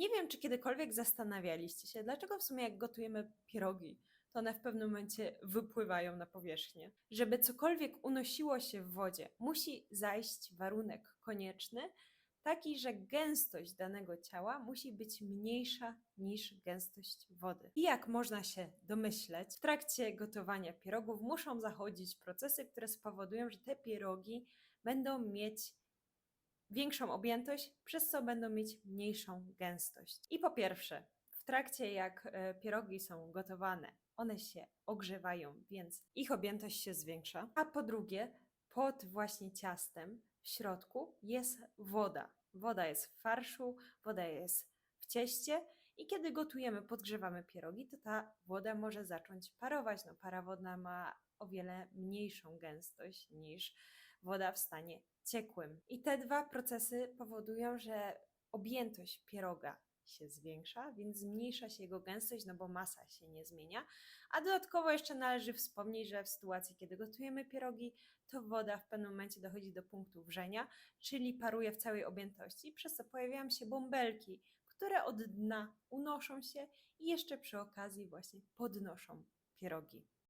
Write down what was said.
Nie wiem, czy kiedykolwiek zastanawialiście się, dlaczego w sumie jak gotujemy pierogi, to one w pewnym momencie wypływają na powierzchnię. Żeby cokolwiek unosiło się w wodzie, musi zajść warunek konieczny, taki, że gęstość danego ciała musi być mniejsza niż gęstość wody. I jak można się domyśleć, w trakcie gotowania pierogów muszą zachodzić procesy, które spowodują, że te pierogi będą mieć większą objętość, przez co będą mieć mniejszą gęstość. I po pierwsze, w trakcie jak e, pierogi są gotowane, one się ogrzewają, więc ich objętość się zwiększa. A po drugie, pod właśnie ciastem w środku jest woda. Woda jest w farszu, woda jest w cieście i kiedy gotujemy, podgrzewamy pierogi, to ta woda może zacząć parować. No, para wodna ma o wiele mniejszą gęstość niż woda w stanie ciekłym. I te dwa procesy powodują, że objętość pieroga się zwiększa, więc zmniejsza się jego gęstość, no bo masa się nie zmienia. A dodatkowo jeszcze należy wspomnieć, że w sytuacji, kiedy gotujemy pierogi, to woda w pewnym momencie dochodzi do punktu wrzenia, czyli paruje w całej objętości, przez co pojawiają się bąbelki, które od dna unoszą się i jeszcze przy okazji właśnie podnoszą pierogi.